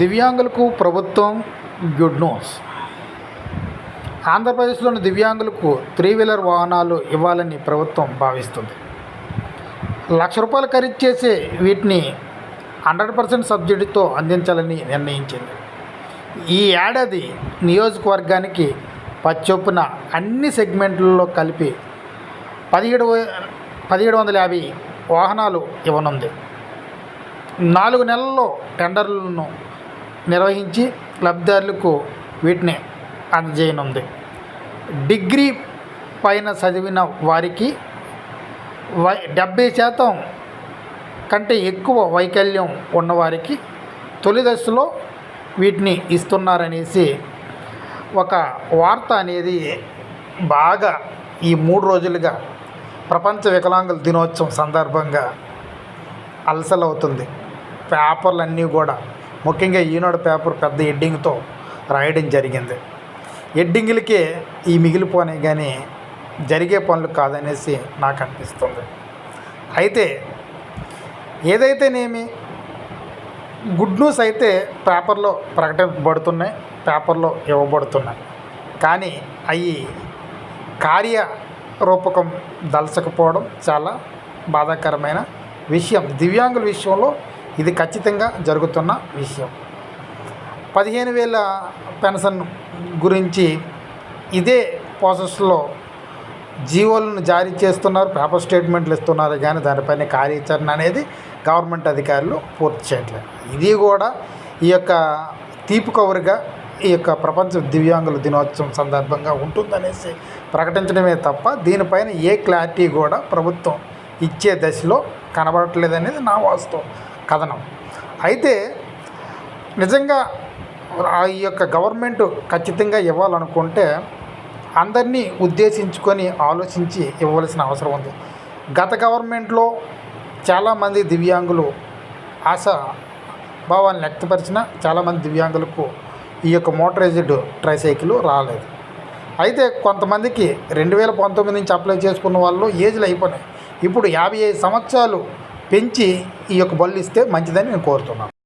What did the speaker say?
దివ్యాంగులకు ప్రభుత్వం good news. ఆంధ్రప్రదేశ్లోని దివ్యాంగులకు త్రీ వీలర్ వాహనాలు ఇవ్వాలని ప్రభుత్వం భావిస్తుంది. లక్ష రూపాయలు ఖరీదు చేసే వీటిని హండ్రెడ్ పర్సెంట్ సబ్సిడీతో అందించాలని నిర్ణయించింది. ఈ ఏడాది నియోజకవర్గానికి పచ్చొప్పున అన్ని సెగ్మెంట్లలో కలిపి పదిహేడు పదిహేడు వందల యాభై వాహనాలు ఇవ్వనుంది. నాలుగు నెలల్లో టెండర్లను నిర్వహించి లబ్ధిదారులకు వీటిని అందజేయనుంది. డిగ్రీ పైన చదివిన వారికి వై డెబ్బై శాతం కంటే ఎక్కువ వైకల్యం ఉన్నవారికి తొలి దశలో వీటిని ఇస్తున్నారనేసి ఒక వార్త అనేది బాగా ఈ మూడు రోజులుగా ప్రపంచ వికలాంగుల దినోత్సవం సందర్భంగా అలసలవుతుంది. పేపర్లన్నీ కూడా ముఖ్యంగా ఈనాడు పేపర్ పెద్ద ఎడ్డింగ్తో రాయడం జరిగింది. ఎడ్డింగులకే ఈ మిగిలిపోనే కానీ జరిగే పనులు కాదనేసి నాకు అనిపిస్తుంది. అయితే ఏదైతేనేమి గుడ్ న్యూస్ అయితే పేపర్లో ప్రకటింపబడుతున్నాయి పేపర్లో ఇవ్వబడుతున్నాయి. కానీ అవి కార్య రూపకం దలచకపోవడం చాలా బాధాకరమైన విషయం. దివ్యాంగుల విషయంలో ఇది ఖచ్చితంగా జరుగుతున్న విషయం. పదిహేను వేల పెన్షన్ గురించి ఇదే ప్రాసెస్లో జీవోలను జారీ చేస్తున్నారు పేపర్ స్టేట్మెంట్లు ఇస్తున్నారు కానీ దానిపైన కార్యాచరణ అనేది గవర్నమెంట్ అధికారులు పూర్తి చేయట్లేదు. ఇది కూడా ఈ యొక్క తీపి కవరుగా ఈ యొక్క ప్రపంచ దివ్యాంగుల దినోత్సవం సందర్భంగా ఉంటుందనేసి ప్రకటించడమే తప్ప దీనిపైన ఏ క్లారిటీ కూడా ప్రభుత్వం ఇచ్చే దశలో కనబడట్లేదనేది నా వాస్తవం. కథనం. అయితే నిజంగా ఆ ఈ యొక్క గవర్నమెంట్ ఖచ్చితంగా ఇవ్వాలనుకుంటే అందరినీ ఉద్దేశించుకొని ఆలోచించి ఇవ్వవలసిన అవసరం ఉంది. గత గవర్నమెంట్లో చాలామంది దివ్యాంగులు ఆశ భావాన్ని వ్యక్తపరిచిన చాలామంది దివ్యాంగులకు ఈ యొక్క మోటరైజ్డ్ ట్రైసైకిల్ రాలేదు. అయితే కొంతమందికి రెండు వేల పంతొమ్మిది నుంచి అప్లై చేసుకున్న వాళ్ళు ఏజ్లు అయిపోయినాయి. ఇప్పుడు యాభై ఐదు సంవత్సరాలు పెంచి ఈ యొక్క బళ్ళు ఇస్తే మంచిదని నేను కోరుతున్నాను.